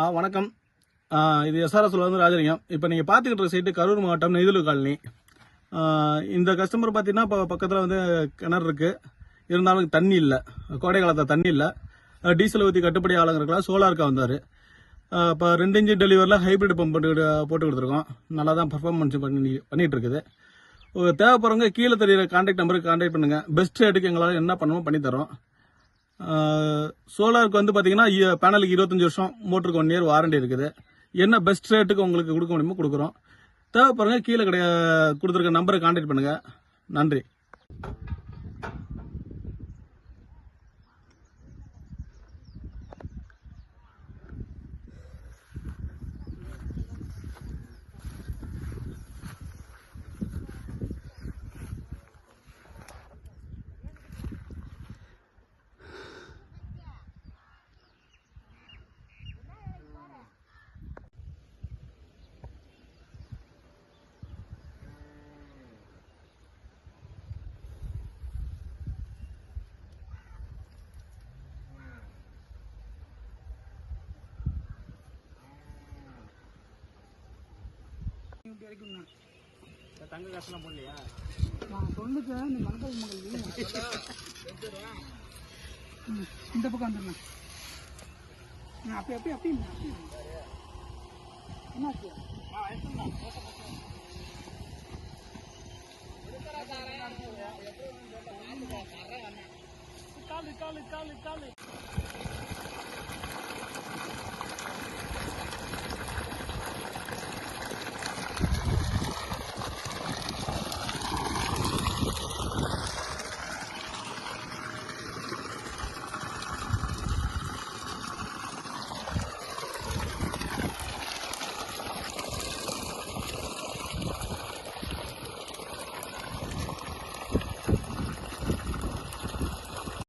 ஆ வணக்கம். இது எஸ்ஆர்எஸ்ல வந்து ராஜலிங்கம் இப்போ நீங்கள் பார்த்துக்கிட்டு இருக்க சைட்டு கரூர் மாவட்டம் நெய்தலு காலனி. இந்த கஸ்டமர் பார்த்தீங்கன்னா இப்போ பக்கத்தில் வந்து கிணறு இருக்குது இருந்தாலும் தண்ணி இல்லை. கோடை காலத்தில் தண்ணி இல்லை. டீசல் ஊற்றி கட்டுப்படி ஆளுங்கிறக்கலாம் சோலாருக்காக வந்தார். இப்போ ரெண்டு இன்ச்சு டெலிவரியில் ஹைப்ரிட் பம்ப் போட்டு போட்டு கொடுத்துருக்கோம். நல்லா தான் பர்ஃபார்மன்ஸ் பண்ணி பண்ணிகிட்ருக்குது இருக்குது தேவைப்படுறவங்க கீழே தெரியுற கான்டாக்ட் நம்பருக்கு கான்டாக்ட் பண்ணுங்கள் பெஸ்ட் ரேட்டுக்கு எங்களால் என்ன பண்ணணுமோ பண்ணித்தரோம் சோலாருக்கு வந்து பார்த்தீங்கன்னா இ- பேனலுக்கு இருபத்தஞ்சு வருஷம் மோட்டருக்கு ஒன் இயர் வாரண்டி இருக்குது. என்ன பெஸ்ட் ரேட்டுக்கு உங்களுக்கு கொடுக்க முடியுமோ கொடுக்குறோம். தேவைப்படுறவங்க கீழே கிடையா கொடுத்துருக்க நம்பரை கான்டாக்ட் பண்ணுங்கள் நன்றி. தங்க காசுலாம் போடலையா நான் சொன்னுக்கு இந்த மண்டப மகள் இந்த பக்கம் வந்துடுண்ணா நான் அப்படி அப்படி அப்படி இல்லை, அப்படி இல்லை. என்னாச்சு காலு காலு காலு காலு